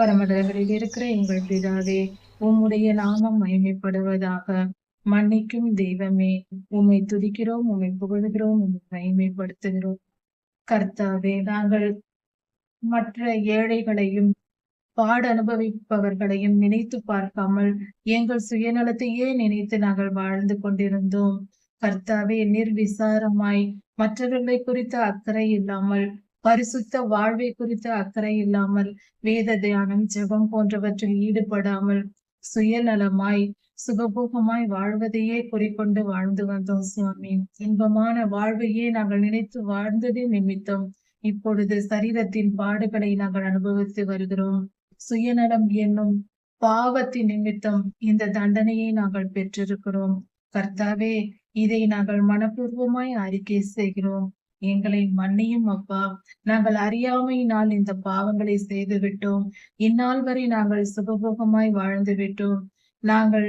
பரமடங்களில் இருக்கிற எங்கள் பிதாவே உம்முடைய நாமம் மகிமைப்படுவதாக மன்னிக்கும் தெய்வமே. உம்மை துதிக்கிறோம் உம்மை புகழ்கிறோம் உம்மை மகிமைப்படுத்துகிறோம். கர்த்தாவே நாங்கள் மற்ற ஏழைகளையும் பாட அனுபவிப்பவர்களையும் நினைத்து பார்க்காமல் எங்கள் சுயநலத்தையே நினைத்து நாங்கள் வாழ்ந்து கொண்டிருந்தோம். கர்த்தாவே நிர்விசாரமாய் மற்றவர்களை குறித்த அக்கறை இல்லாமல் பரிசுத்த வாழ்வை குறித்த அக்கறை இல்லாமல் வேத தியானம் ஜெபம் போன்றவற்றில் ஈடுபடாமல் சுயநலமாய் சுகபோகமாய் வாழ்வதையே குறிக்கொண்டு வாழ்ந்து வந்தோம் சுவாமி. இன்பமான வாழ்வையே நாங்கள் நினைத்து வாழ்ந்ததே நிமித்தம். இப்பொழுது சரீரத்தின் பாடுகளை நாங்கள் அனுபவித்து வருகிறோம். சுயநலம் என்னும் பாவத்தின் நிமித்தம் இந்த தண்டனையை நாங்கள் பெற்றிருக்கிறோம். கர்த்தாவே இதை நாங்கள் மனப்பூர்வமாய் அறிக்கை செய்கிறோம். எங்களை மன்னியும் அப்பா. நாங்கள் அறியாமையினால் இந்த பாவங்களை செய்து விட்டோம் இந்நாள் வரை நாங்கள் சுகபோகமாய் வாழ்ந்து விட்டோம் நாங்கள்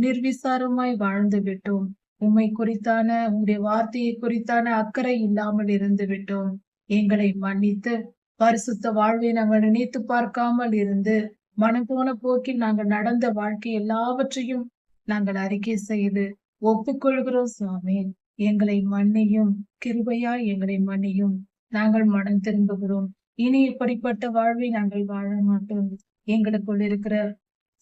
நிர்விசாரமாய் வாழ்ந்து விட்டோம் உம்மை குறித்தான உங்களுடைய வார்த்தையை குறித்தான அக்கறை இல்லாமல் இருந்து விட்டோம் எங்களை மன்னித்து பரிசுத்த வாழ்வை நாங்கள் நினைத்து பார்க்காமல் இருந்து மனம் போன போக்கில் நாங்கள் நடந்த வாழ்க்கை எல்லாவற்றையும் நாங்கள் அறிக்கை செய்து ஒப்புக்கொள்கிறோம் சுவாமி. எங்களை மன்னியும். கிருபையா எங்களை மன்னியும். நாங்கள் மனம் திரும்புகிறோம். இனி இப்படிப்பட்ட வாழ்வை நாங்கள் வாழ மாட்டோம். எங்களுக்குள் இருக்கிற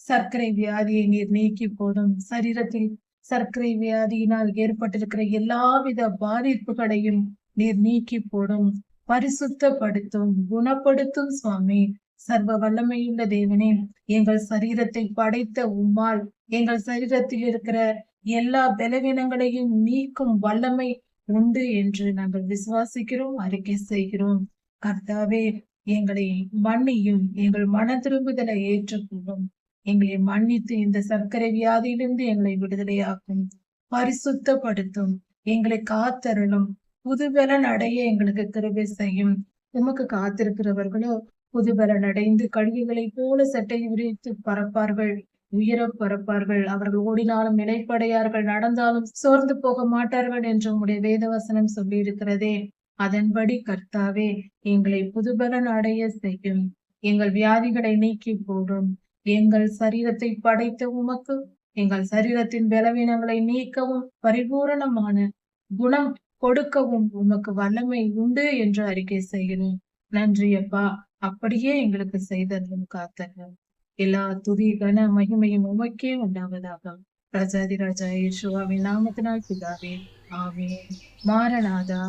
சர்க்கரை வியாதியை நீர் நீக்கி போதும். சரீரத்தில் சர்க்கரை வியாதியினால் ஏற்பட்டிருக்கிற எல்லாவித பாதிப்புகளையும் நீர் நீக்கி போடும். பரிசுத்தப்படுத்தும். குணப்படுத்தும் சுவாமி. சர்வ வல்லமையுள்ள தேவனே எங்கள் சரீரத்தை படைத்த உம்மால் எங்கள் சரீரத்தில் இருக்கிற எல்லா பலவீனங்களையும் நீக்கும் வல்லமை உண்டு என்று நாங்கள் விசுவாசிக்கிறோம் அறிக்கை செய்கிறோம். கர்த்தாவே எங்களை மன்னியும் எங்கள் மன திரும்புதலை ஏற்றுக்கொள்ளும். எங்களை மன்னித்து இந்த சர்க்கரை வியாதியிலிருந்து எங்களை விடுதலையாக்கும். பரிசுத்தப்படுத்தும். எங்களை காத்தருளும். புதுபலன் அடைய எங்களுக்கு கிருபை செய்யும். உமக்கு காத்திருக்கிறவர்களோ புதுபலன் அடைந்து கழுகுகளைப் போல சட்டை விரித்து பறப்பார்கள். உயர பறப்பார்கள் அவர்கள் ஓடினாலும் நிலைப்படையார்கள். நடந்தாலும் சோர்ந்து போக மாட்டார்கள் என்று உடைய வேதவசனம் சொல்லியிருக்கிறதே. அதன்படி கர்த்தாவே எங்களை புதுபலன் அடைய செய்யும். எங்கள் வியாதிகளை நீக்கி போடும். எங்கள் சரீரத்தை படைத்த உமக்கு எங்கள் சரீரத்தின் பலவீனங்களை நீக்கவும் பரிபூரணமான குணம் கொடுக்கவும் உமக்கு வல்லமை உண்டு என்று அறிக்கை செய்கிறேன். நன்றி அப்பா. அப்படியே எங்களுக்கு செய்ததும் காத்தர்கள் எல்லா துதி கன மகிமையும் உமக்கே உண்டாவதாக. ராஜாதி ராஜா யேசுவாவின் நாமத்தினால் பிதாவே ஆவே மாரநாதா